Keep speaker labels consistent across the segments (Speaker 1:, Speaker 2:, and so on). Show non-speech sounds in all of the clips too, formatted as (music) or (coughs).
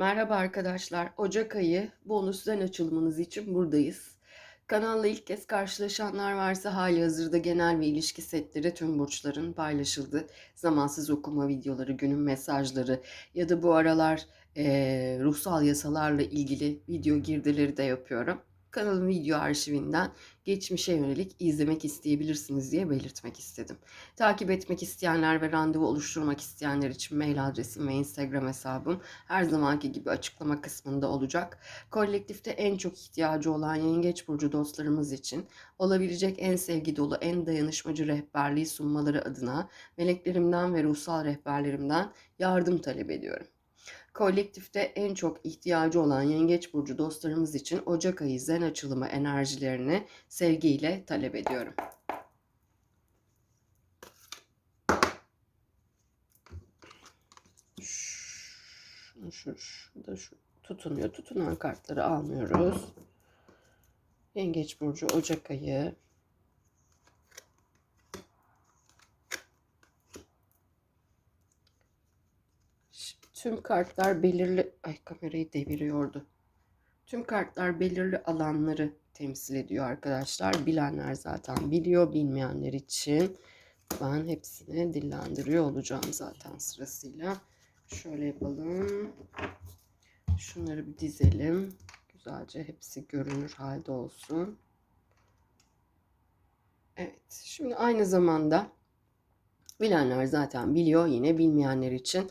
Speaker 1: Merhaba arkadaşlar. Ocak ayı bonusdan açılımınız için buradayız. Kanalla ilk kez karşılaşanlar varsa hali hazırda genel ve ilişki setleri tüm burçların paylaşıldı. Zamansız okuma videoları, günün mesajları ya da bu aralar eee, ruhsal yasalarla ilgili video girdileri de yapıyorum. Kanalın video arşivinden geçmişe yönelik izlemek isteyebilirsiniz diye belirtmek istedim. Takip etmek isteyenler ve randevu oluşturmak isteyenler için mail adresim ve Instagram hesabım her zamanki gibi açıklama kısmında olacak. Kolektifte en çok ihtiyacı olan Yengeç Burcu dostlarımız için olabilecek en sevgi dolu, en dayanışmacı rehberliği sunmaları adına meleklerimden ve ruhsal rehberlerimden yardım talep ediyorum. Kolektifte en çok ihtiyacı olan Yengeç Burcu dostlarımız için Ocak ayı zen açılımı enerjilerini sevgiyle talep ediyorum. Şunu şu, şurada şu tutunuyor. Tutunan kartları almıyoruz. Yengeç Burcu Ocak ayı. Şimdi Tüm kartlar belirli... Ay kamerayı deviriyordu. Tüm kartlar belirli alanları temsil ediyor arkadaşlar. Bilenler zaten biliyor. Bilmeyenler için ben hepsini dillendiriyor olacağım zaten sırasıyla. Şöyle yapalım. Şunları bir dizelim. Güzelce hepsi görünür halde olsun. Evet. Şimdi aynı zamanda bilenler zaten biliyor. Yine bilmeyenler için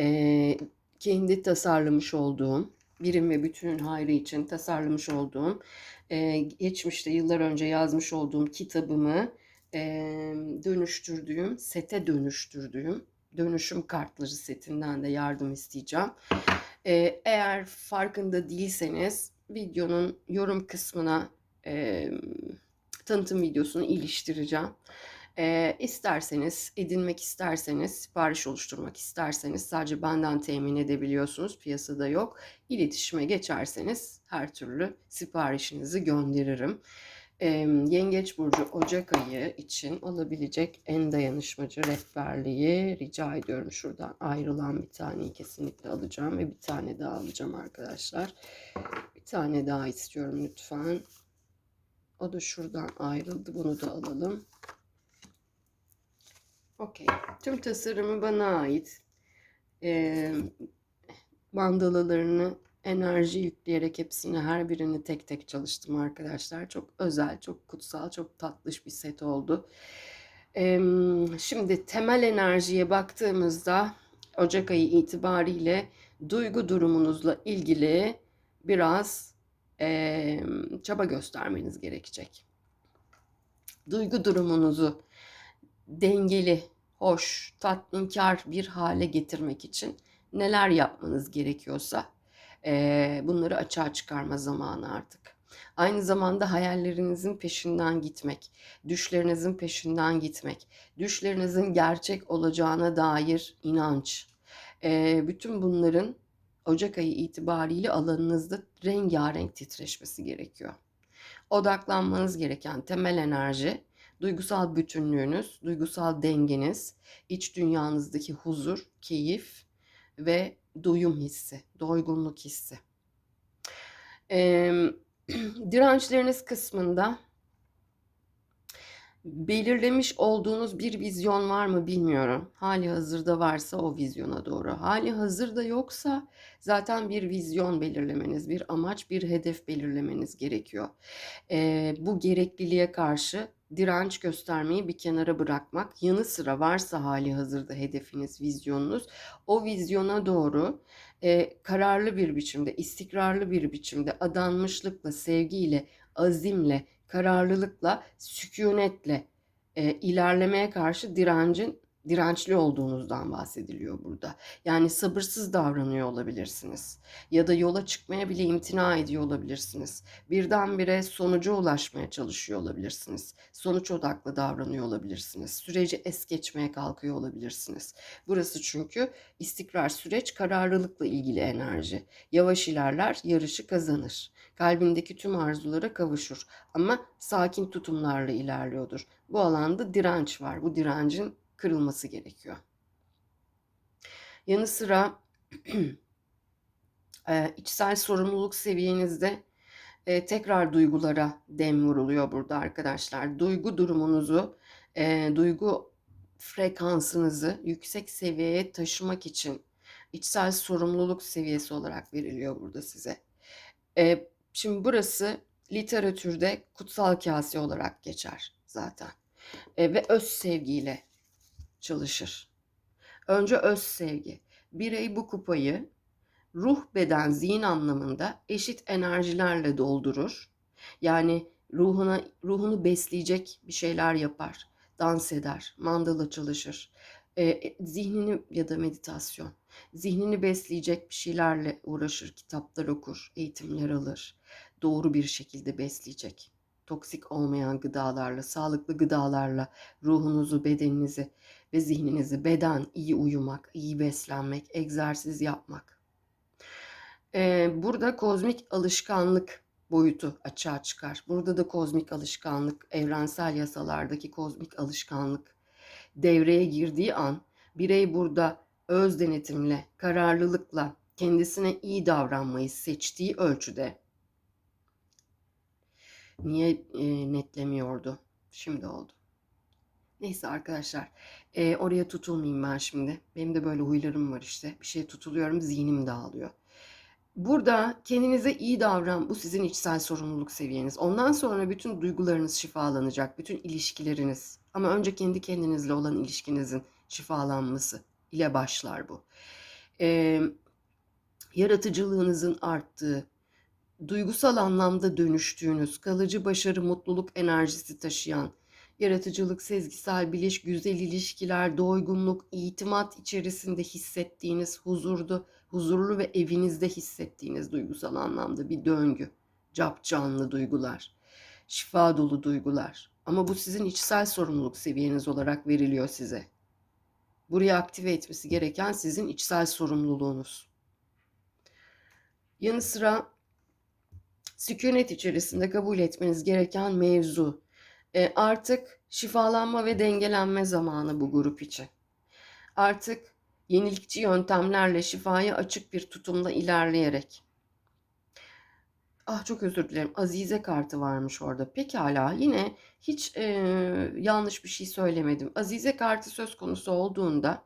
Speaker 1: eee, kendi tasarlamış olduğum birim ve bütünün hayrı için tasarlamış olduğum eee, geçmişte yıllar önce yazmış olduğum kitabımı eee, dönüştürdüğüm, sete dönüştürdüğüm dönüşüm kartları setinden de yardım isteyeceğim. Ee, eğer farkında değilseniz videonun yorum kısmına e, tanıtım videosunu iliştireceğim. Ee, isterseniz, edinmek isterseniz, sipariş oluşturmak isterseniz sadece benden temin edebiliyorsunuz. Piyasada yok. İletişime geçerseniz her türlü siparişinizi gönderirim. Ee, Yengeç Burcu Ocak ayı için olabilecek en dayanışmacı rehberliği rica ediyorum. Şuradan ayrılan bir taneyi kesinlikle alacağım ve bir tane daha alacağım arkadaşlar. Bir tane daha istiyorum lütfen. O da şuradan ayrıldı. Bunu da alalım. Okey. Tüm tasarımı bana ait. Ee, mandalalarını enerji yükleyerek hepsini her birini tek tek çalıştım arkadaşlar. Çok özel, çok kutsal, çok tatlış bir set oldu. Ee, şimdi temel enerjiye baktığımızda Ocak ayı itibariyle duygu durumunuzla ilgili biraz eee, çaba göstermeniz gerekecek. Duygu durumunuzu dengeli, hoş, tatminkar bir hale getirmek için neler yapmanız gerekiyorsa eee, bunları açığa çıkarma zamanı artık. Aynı zamanda hayallerinizin peşinden gitmek, düşlerinizin peşinden gitmek, düşlerinizin gerçek olacağına dair inanç. Eee, bütün bunların Ocak ayı itibariyle alanınızda rengarenk titreşmesi gerekiyor. Odaklanmanız gereken temel enerji, duygusal bütünlüğünüz, duygusal dengeniz, iç dünyanızdaki huzur, keyif ve doyum hissi, doygunluk hissi. Eee, (clears throat) dirençleriniz kısmında belirlemiş olduğunuz bir vizyon var mı bilmiyorum. Hali hazırda varsa o vizyona doğru. Hali hazırda yoksa zaten bir vizyon belirlemeniz, bir amaç, bir hedef belirlemeniz gerekiyor. Eee, bu gerekliliğe karşı direnç göstermeyi bir kenara bırakmak, yanı sıra varsa hali hazırda hedefiniz, vizyonunuz, o vizyona doğru eee, kararlı bir biçimde, istikrarlı bir biçimde, adanmışlıkla, sevgiyle, azimle, kararlılıkla, sükunetle e, ilerlemeye karşı direncin dirençli olduğunuzdan bahsediliyor burada. Yani sabırsız davranıyor olabilirsiniz. Ya da yola çıkmaya bile imtina ediyor olabilirsiniz. Birdenbire sonuca ulaşmaya çalışıyor olabilirsiniz. Sonuç odaklı davranıyor olabilirsiniz. Süreci es geçmeye kalkıyor olabilirsiniz. Burası çünkü istikrar süreç kararlılıkla ilgili enerji. Yavaş ilerler, yarışı kazanır. Kalbindeki tüm arzulara kavuşur ama sakin tutumlarla ilerliyordur. Bu alanda direnç var. Bu direncin kırılması gerekiyor. Yanı sıra Eee, (clears throat) içsel sorumluluk seviyenizde, eee, tekrar duygulara dem vuruluyor burada arkadaşlar. Duygu durumunuzu, eee, duygu frekansınızı yüksek seviyeye taşımak için içsel sorumluluk seviyesi olarak veriliyor burada size. Şimdi burası literatürde kutsal kase olarak geçer zaten. Eee, ve öz sevgiyle çalışır. Önce öz sevgi. Birey bu kupayı ruh, beden, zihin anlamında eşit enerjilerle doldurur. Yani ruhuna ruhunu besleyecek bir şeyler yapar. Dans eder, mandala çalışır. Eee, zihnini ya da meditasyon. Zihnini besleyecek bir şeylerle uğraşır, kitaplar okur, eğitimler alır. Doğru bir şekilde besleyecek. Toksik olmayan gıdalarla, sağlıklı gıdalarla ruhunuzu, bedeninizi ve zihninizi, beden, iyi uyumak, iyi beslenmek, egzersiz yapmak. Eee, burada kozmik alışkanlık boyutu açığa çıkar. Burada da kozmik alışkanlık, evrensel yasalardaki kozmik alışkanlık devreye girdiği an birey burada öz denetimle, kararlılıkla kendisine iyi davranmayı seçtiği ölçüde niye e, netlemiyordu? Şimdi oldu. Neyse arkadaşlar, e, oraya tutulmayayım ben şimdi. Benim de böyle huylarım var işte. Bir şey tutuluyorum, zihnim dağılıyor. Burada kendinize iyi davran. Bu sizin içsel sorumluluk seviyeniz. Ondan sonra bütün duygularınız şifalanacak. Bütün ilişkileriniz. Ama önce kendi kendinizle olan ilişkinizin şifalanması ile başlar bu. Ee, yaratıcılığınızın arttığı, duygusal anlamda dönüştüğünüz, kalıcı başarı, mutluluk enerjisi taşıyan, yaratıcılık, sezgisel biliş, güzel ilişkiler, doygunluk, itimat içerisinde hissettiğiniz huzurdu, huzurlu ve evinizde hissettiğiniz duygusal anlamda bir döngü. Cap canlı duygular, şifa dolu duygular. Ama bu sizin içsel sorumluluk seviyeniz olarak veriliyor size. Buraya aktive etmesi gereken sizin içsel sorumluluğunuz. Yanı sıra sükunet içerisinde kabul etmeniz gereken mevzu. E, artık şifalanma ve dengelenme zamanı bu grup için. Artık yenilikçi yöntemlerle şifaya açık bir tutumla ilerleyerek. Ah çok özür dilerim. Azize kartı varmış orada. Pekala yine hiç e, yanlış bir şey söylemedim. Azize kartı söz konusu olduğunda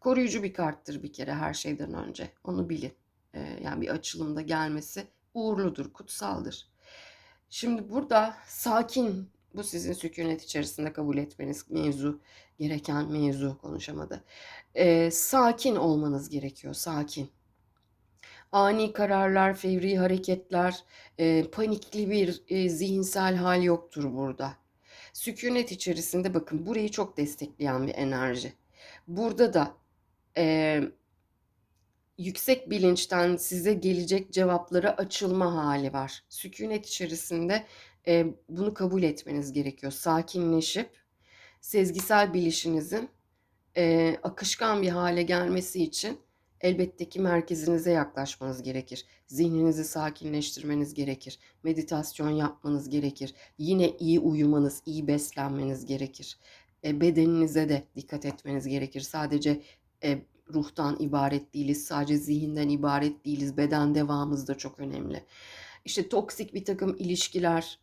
Speaker 1: koruyucu bir karttır bir kere her şeyden önce. Onu bilin. E, yani bir açılımda gelmesi uğurludur, kutsaldır. Şimdi burada sakin bu sizin sükunet içerisinde kabul etmeniz mevzu, gereken mevzu konuşamadı. Ee, sakin olmanız gerekiyor, sakin. Ani kararlar, fevri hareketler, e, panikli bir e, zihinsel hal yoktur burada. Sükunet içerisinde bakın burayı çok destekleyen bir enerji. Burada da e, yüksek bilinçten size gelecek cevaplara açılma hali var. Sükunet içerisinde e, bunu kabul etmeniz gerekiyor. Sakinleşip sezgisel bilişinizin e, akışkan bir hale gelmesi için elbette ki merkezinize yaklaşmanız gerekir. Zihninizi sakinleştirmeniz gerekir. Meditasyon yapmanız gerekir. Yine iyi uyumanız, iyi beslenmeniz gerekir. E, bedeninize de dikkat etmeniz gerekir. Sadece e, ruhtan ibaret değiliz. Sadece zihinden ibaret değiliz. Beden devamımız da çok önemli. İşte toksik bir takım ilişkiler,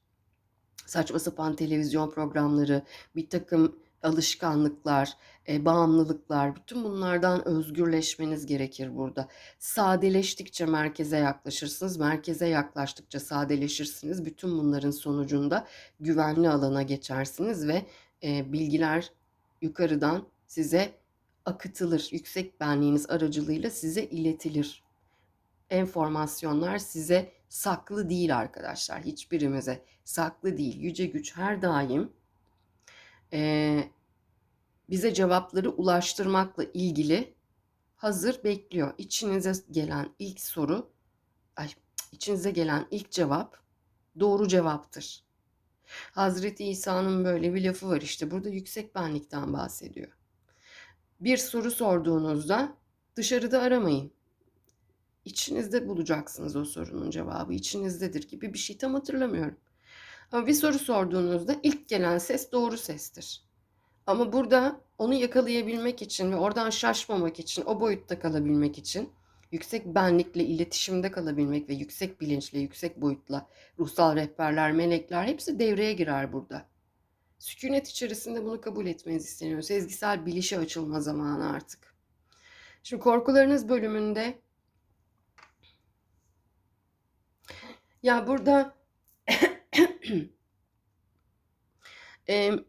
Speaker 1: saçma sapan televizyon programları, bir takım alışkanlıklar, e, bağımlılıklar, bütün bunlardan özgürleşmeniz gerekir burada. Sadeleştikçe merkeze yaklaşırsınız, merkeze yaklaştıkça sadeleşirsiniz. Bütün bunların sonucunda güvenli alana geçersiniz ve e, bilgiler yukarıdan size akıtılır. Yüksek benliğiniz aracılığıyla size iletilir. Enformasyonlar size saklı değil arkadaşlar. Hiçbirimize saklı değil. Yüce güç her daim e, bize cevapları ulaştırmakla ilgili hazır bekliyor. İçinize gelen ilk soru, ay, içinize gelen ilk cevap doğru cevaptır. Hazreti İsa'nın böyle bir lafı var işte. Burada yüksek benlikten bahsediyor. Bir soru sorduğunuzda dışarıda aramayın. İçinizde bulacaksınız o sorunun cevabı. İçinizdedir gibi bir şey tam hatırlamıyorum. Ama bir soru sorduğunuzda ilk gelen ses doğru sestir. Ama burada onu yakalayabilmek için ve oradan şaşmamak için, o boyutta kalabilmek için yüksek benlikle iletişimde kalabilmek ve yüksek bilinçle, yüksek boyutla ruhsal rehberler, melekler hepsi devreye girer burada. Sükunet içerisinde bunu kabul etmeniz isteniyor. Sezgisel bilişe açılma zamanı artık. Şimdi korkularınız bölümünde ya burada (coughs) Emm,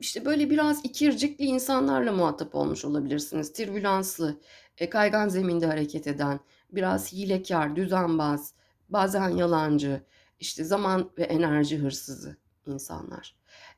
Speaker 1: işte, böyle, biraz ikircikli insanlarla muhatap olmuş olabilirsiniz. Türbülanslı, eee, kaygan zeminde hareket eden, biraz hîlekâr, düzenbaz, bazen yalancı, işte, zaman ve enerji hırsızı insanlar,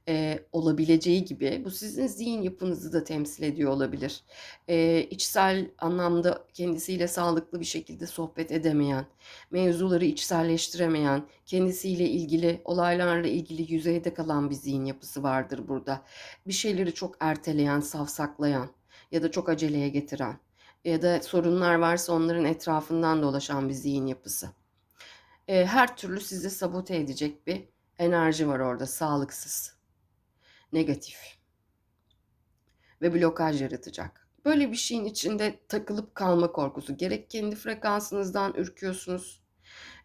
Speaker 1: eee, olabileceği gibi bu sizin zihin yapınızı da temsil ediyor olabilir. Eee, içsel anlamda kendisiyle sağlıklı bir şekilde sohbet edemeyen, mevzuları içselleştiremeyen, kendisiyle ilgili, olaylarla ilgili yüzeyde kalan bir zihin yapısı vardır burada. Bir şeyleri çok erteleyen, savsaklayan ya da çok aceleye getiren ya da sorunlar varsa onların etrafından dolaşan bir zihin yapısı. Eee, her türlü sizi sabote edecek bir enerji var orada, sağlıksız, negatif ve blokaj yaratacak. Böyle bir şeyin içinde takılıp kalma korkusu. Gerek kendi frekansınızdan ürküyorsunuz.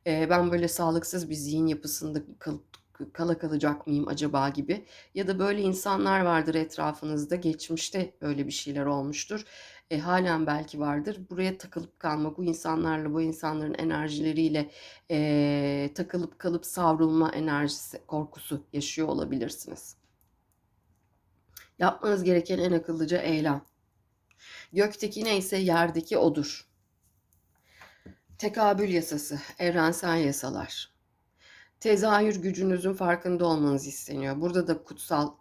Speaker 1: Eee, ben böyle sağlıksız bir zihin yapısında kalıp kala kalacak mıyım acaba gibi ya da böyle insanlar vardır etrafınızda. Geçmişte böyle bir şeyler olmuştur. E, hâlen belki vardır. Buraya takılıp kalma, bu insanlarla, bu insanların enerjileriyle, eee, takılıp kalıp savrulma enerjisi, korkusu yaşıyor olabilirsiniz. Yapmanız gereken en akıllıca eylem. Gökteki neyse yerdeki odur. Tekabül yasası, evrensel yasalar. Tezahür gücünüzün farkında olmanız isteniyor. Burada da kutsal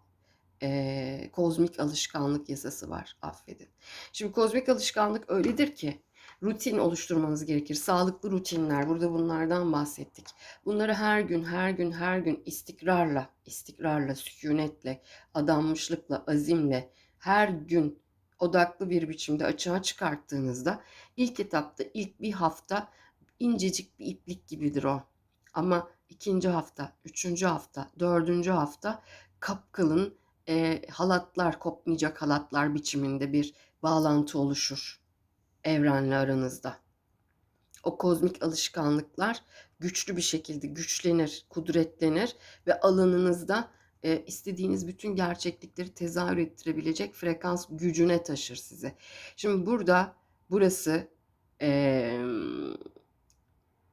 Speaker 1: eee, kozmik alışkanlık yasası var. Affedin. Şimdi kozmik alışkanlık öyledir ki rutin oluşturmanız gerekir. Sağlıklı rutinler. Burada bunlardan bahsettik. Bunları her gün, her gün, her gün istikrarla, istikrarla, sükunetle, adanmışlıkla, azimle her gün odaklı bir biçimde açığa çıkarttığınızda ilk etapta ilk bir hafta incecik bir iplik gibidir o. Ama ikinci hafta, üçüncü hafta, dördüncü hafta kapkalın eee, halatlar, kopmayacak halatlar biçiminde bir bağlantı oluşur evrenle aranızda. O kozmik alışkanlıklar güçlü bir şekilde güçlenir, kudretlenir ve alanınızda eee, istediğiniz bütün gerçeklikleri tezahür ettirebilecek frekans gücüne taşır sizi. Şimdi burada burası emm,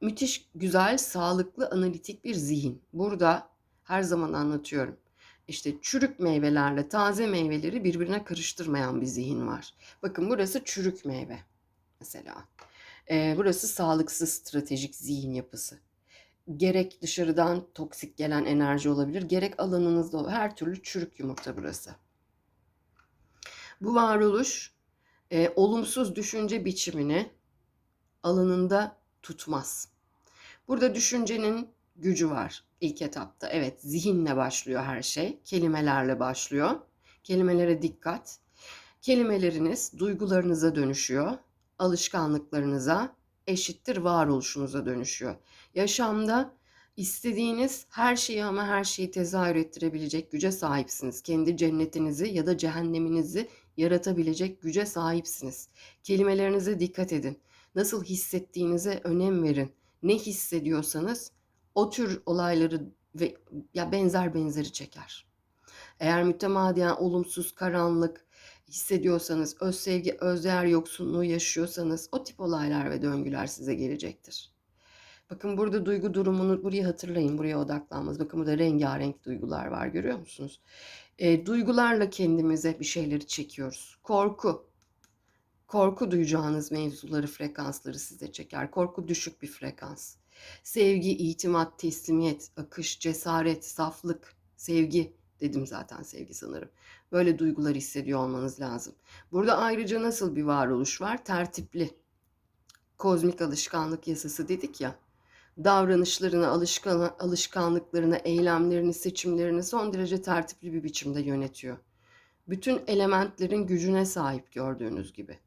Speaker 1: müthiş güzel, sağlıklı, analitik bir zihin. Burada her zaman anlatıyorum. İşte çürük meyvelerle taze meyveleri birbirine karıştırmayan bir zihin var. Bakın burası çürük meyve mesela. Eee, burası sağlıksız stratejik zihin yapısı. Gerek dışarıdan toksik gelen enerji olabilir, gerek alanınızda her türlü çürük yumurta burası. Bu varoluş eee, olumsuz düşünce biçimini alanında tutmaz. Burada düşüncenin gücü var ilk etapta. Evet, zihinle başlıyor her şey. Kelimelerle başlıyor. Kelimelere dikkat. Kelimeleriniz duygularınıza dönüşüyor. Alışkanlıklarınıza eşittir varoluşunuza dönüşüyor. Yaşamda istediğiniz her şeyi ama her şeyi tezahür ettirebilecek güce sahipsiniz. Kendi cennetinizi ya da cehenneminizi yaratabilecek güce sahipsiniz. Kelimelerinize dikkat edin. Nasıl hissettiğinize önem verin. Ne hissediyorsanız o tür olayları ve ya benzer benzeri çeker. Eğer mütemadiyen olumsuz, karanlık hissediyorsanız, öz sevgi, öz değer yoksunluğu yaşıyorsanız o tip olaylar ve döngüler size gelecektir. Bakın burada duygu durumunu buraya hatırlayın, buraya odaklanmanız. Bakın burada rengarenk duygular var görüyor musunuz? E, duygularla kendimize bir şeyleri çekiyoruz. Korku, korku duyacağınız mevzuları, frekansları size çeker. Korku düşük bir frekans. Sevgi, itimat, teslimiyet, akış, cesaret, saflık, sevgi dedim zaten sevgi sanırım. Böyle duygular hissediyor olmanız lazım. Burada ayrıca nasıl bir varoluş var? Tertipli. Kozmik alışkanlık yasası dedik ya. Davranışlarını, alışkan, alışkanlıklarını, eylemlerini, seçimlerini son derece tertipli bir biçimde yönetiyor. Bütün elementlerin gücüne sahip gördüğünüz gibi.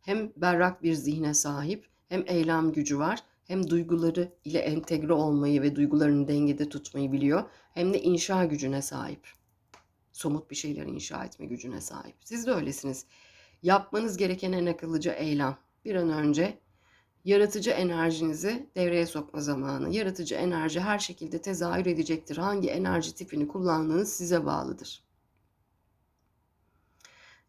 Speaker 1: Hem berrak bir zihne sahip, hem eylem gücü var, hem duyguları ile entegre olmayı ve duygularını dengede tutmayı biliyor, hem de inşa gücüne sahip. Somut bir şeyleri inşa etme gücüne sahip. Siz de öylesiniz. Yapmanız gereken en akıllıca eylem. Bir an önce Yaratıcı enerjinizi devreye sokma zamanı. Yaratıcı enerji her şekilde tezahür edecektir. Hangi enerji tipini kullandığınız size bağlıdır.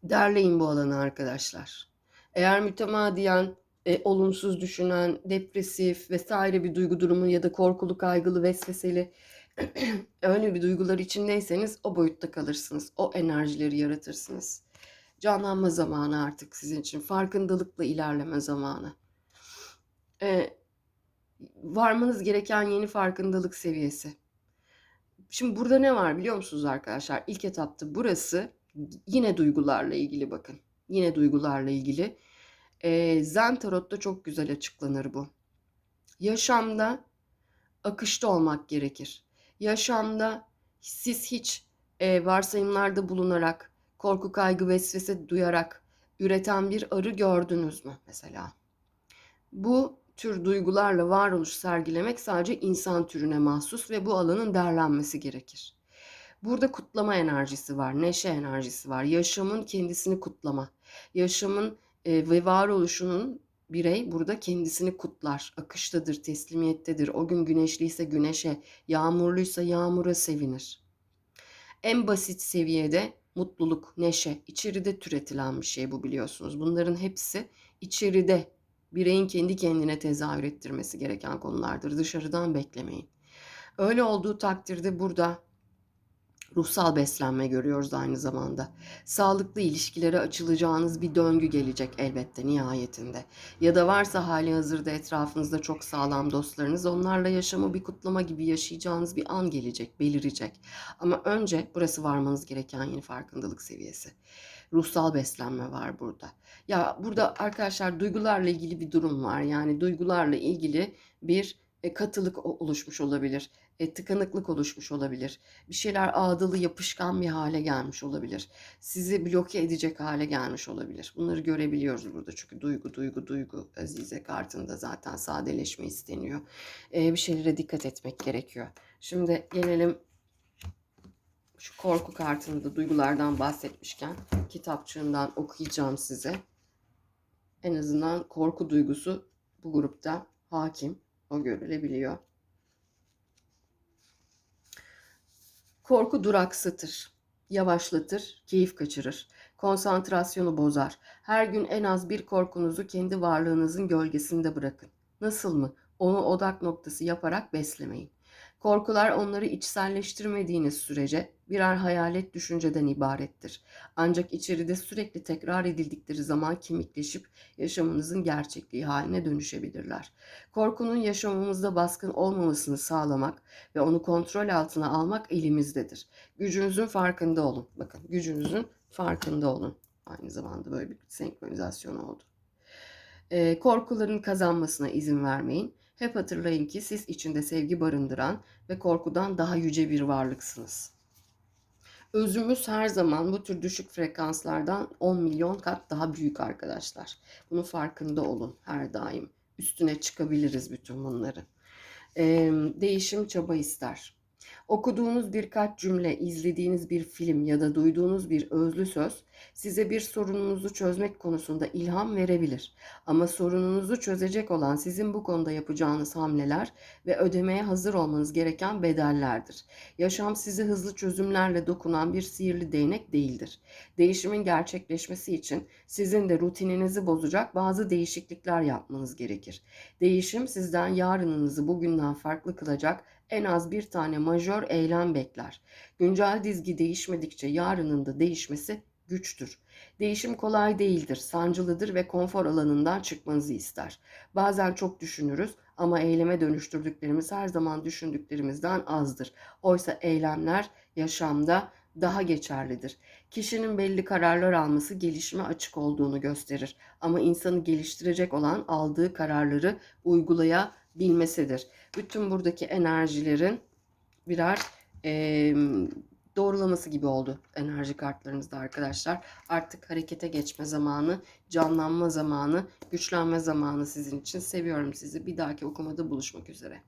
Speaker 1: Derleyin bu alanı arkadaşlar. Eğer mütemadiyen e, olumsuz düşünen, depresif vesaire bir duygu durumu ya da korkulu, kaygılı, vesveseli (clears throat) öyle bir duygular içindeyseniz o boyutta kalırsınız. O enerjileri yaratırsınız. Canlanma zamanı artık sizin için. Farkındalıkla ilerleme zamanı. Ee, varmanız gereken yeni farkındalık seviyesi. Şimdi burada ne var biliyor musunuz arkadaşlar? İlk etapta burası yine duygularla ilgili bakın. Yine duygularla ilgili. Ee, Zen Tarot'ta çok güzel açıklanır bu. Yaşamda akışta olmak gerekir. Yaşamda siz hiç e, varsayımlarda bulunarak, korku, kaygı, vesvese duyarak üreten bir arı gördünüz mü mesela? Bu tür duygularla varoluş sergilemek sadece insan türüne mahsus ve bu alanın derlenmesi gerekir. Burada kutlama enerjisi var, neşe enerjisi var. Yaşamın kendisini kutlama. Yaşamın e, ve varoluşunun birey burada kendisini kutlar. Akıştadır, teslimiyettedir. O gün güneşliyse güneşe, yağmurluysa yağmura sevinir. En basit seviyede mutluluk, neşe, içeride türetilen bir şey bu biliyorsunuz. Bunların hepsi içeride bireyin kendi kendine tezahür ettirmesi gereken konulardır. Dışarıdan beklemeyin. Öyle olduğu takdirde burada ruhsal beslenme görüyoruz aynı zamanda. Sağlıklı ilişkilere açılacağınız bir döngü gelecek elbette nihayetinde. Ya da varsa hali hazırda etrafınızda çok sağlam dostlarınız onlarla yaşamı bir kutlama gibi yaşayacağınız bir an gelecek, belirecek. Ama önce burası varmanız gereken yeni farkındalık seviyesi. Ruhsal beslenme var burada. Ya burada arkadaşlar duygularla ilgili bir durum var. Yani duygularla ilgili bir e, katılık oluşmuş olabilir. E, tıkanıklık oluşmuş olabilir. Bir şeyler ağdalı yapışkan bir hale gelmiş olabilir. Sizi bloke edecek hale gelmiş olabilir. Bunları görebiliyoruz burada çünkü duygu duygu duygu Azize kartında zaten sadeleşme isteniyor. E, bir şeylere dikkat etmek gerekiyor. Şimdi gelelim şu korku kartında duygulardan bahsetmişken kitapçığından okuyacağım size. En azından korku duygusu bu grupta hakim. O görülebiliyor. Korku duraksatır, yavaşlatır, keyif kaçırır, konsantrasyonu bozar. Her gün en az bir korkunuzu kendi varlığınızın gölgesinde bırakın. Nasıl mı? Onu odak noktası yaparak beslemeyin. Korkular onları içselleştirmediğiniz sürece birer hayalet düşünceden ibarettir. Ancak içeride sürekli tekrar edildikleri zaman kemikleşip yaşamınızın gerçekliği haline dönüşebilirler. Korkunun yaşamımızda baskın olmamasını sağlamak ve onu kontrol altına almak elimizdedir. Gücünüzün farkında olun. Bakın gücünüzün farkında olun. Aynı zamanda böyle bir senkronizasyon oldu. Ee, korkuların kazanmasına izin vermeyin. Hep hatırlayın ki siz içinde sevgi barındıran ve korkudan daha yüce bir varlıksınız. Özümüz her zaman bu tür düşük frekanslardan 10 milyon kat daha büyük arkadaşlar. Bunun farkında olun her daim. Üstüne çıkabiliriz bütün bunları. Ee, değişim çaba ister. Okuduğunuz birkaç cümle, izlediğiniz bir film ya da duyduğunuz bir özlü söz size bir sorununuzu çözmek konusunda ilham verebilir. Ama sorununuzu çözecek olan sizin bu konuda yapacağınız hamleler ve ödemeye hazır olmanız gereken bedellerdir. Yaşam sizi hızlı çözümlerle dokunan bir sihirli değnek değildir. Değişimin gerçekleşmesi için sizin de rutininizi bozacak bazı değişiklikler yapmanız gerekir. Değişim sizden yarınınızı bugünden farklı kılacak en az bir tane majör eylem bekler. Güncel dizgi değişmedikçe yarının da değişmesi güçtür. Değişim kolay değildir, sancılıdır ve konfor alanından çıkmanızı ister. Bazen çok düşünürüz ama eyleme dönüştürdüklerimiz her zaman düşündüklerimizden azdır. Oysa eylemler yaşamda daha geçerlidir. Kişinin belli kararlar alması gelişime açık olduğunu gösterir. Ama insanı geliştirecek olan aldığı kararları uygulayabilmesidir. Bütün buradaki enerjilerin birer e, doğrulaması gibi oldu enerji kartlarınızda arkadaşlar. Artık harekete geçme zamanı, canlanma zamanı, güçlenme zamanı sizin için. Seviyorum sizi. Bir dahaki okumada buluşmak üzere.